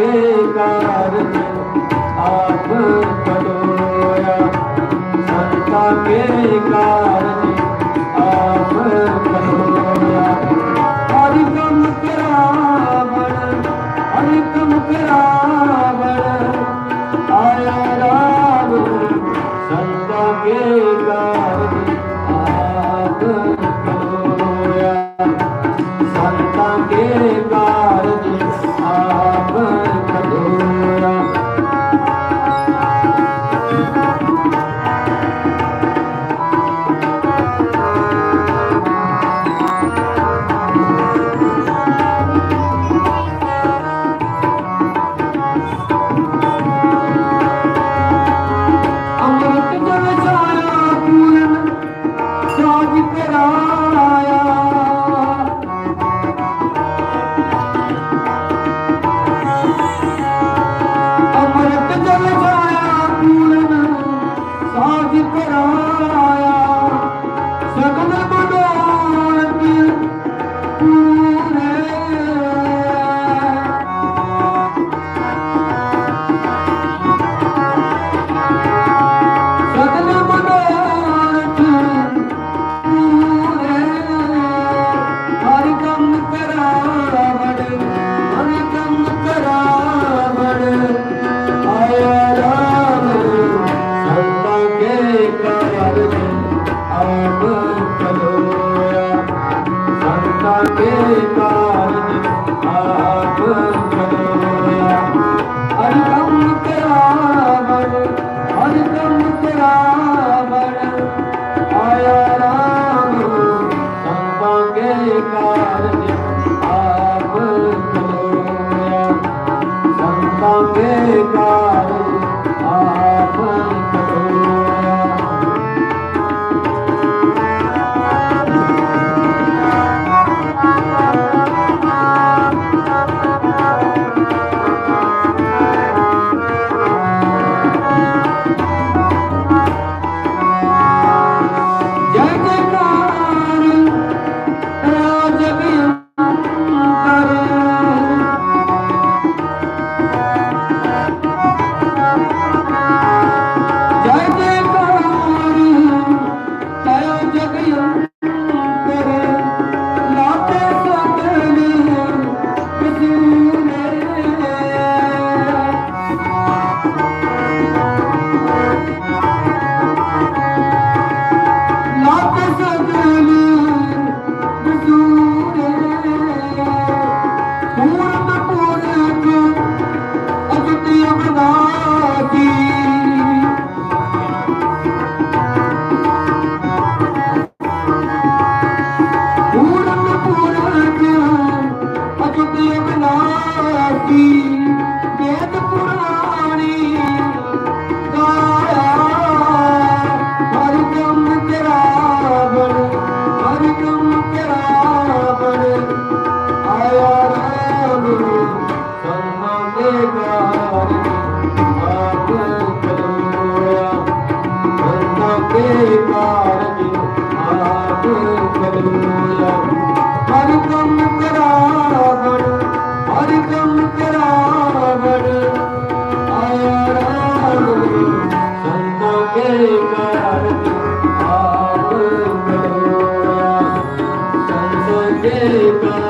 ਬੇਕਾਰ ਆਪ ਪੜੋ Hallelujah. Amen.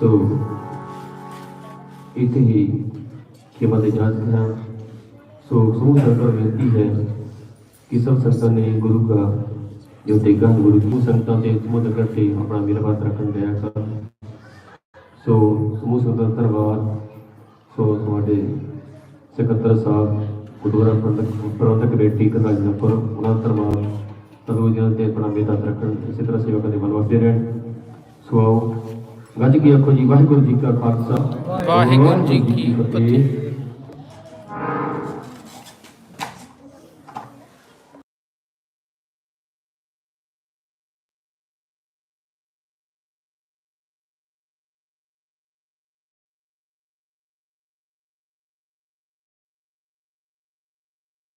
ਸੋ ਇਥੇ ਹੀ ਕੇਵਲ ਇਜਾਜ਼ਤ ਹੈ सो समूह संगठन विनती है कि सब संगठन ने गुरु का जो टेका है गुरु समूह संगठन से समूह संगठन से अपना मेरा बात रखन दया कर सो समूह संगठन ਧੰਨਵਾਦ ਸੋ ਤੁਹਾਡੇ ਸਕੱਤਰ ਸਾਹਿਬ ਗੁਰਦੁਆਰਾ ਪ੍ਰਬੰਧਕ ਪ੍ਰਬੰਧਕ ਕਮੇਟੀ ਕਰਨਾਲ ਜਨਪੁਰ ਉਹਨਾਂ ਦਾ ਧੰਨਵਾਦ ਤਦੋਂ ਜਿਹਨਾਂ ਤੇ ਆਪਣਾ ਮੇਰਾ ਰੱਖਣ ਇਸੇ ਤਰ੍ਹਾਂ ਸੇਵਾ ਕਰਨ ਦੇ ਵੱਲ ਵਸਦੇ ਰਹਿਣ ਸੋ ਆਓ ਗੱਜ ਕੇ ਆਖੋ ਜੀ ਵਾਹਿਗੁਰੂ ਜੀ ਕਾ ਖਾਲਸਾ ਵਾਹਿਗੁਰੂ ਜੀ ਕੀ ਫਤਿਹ।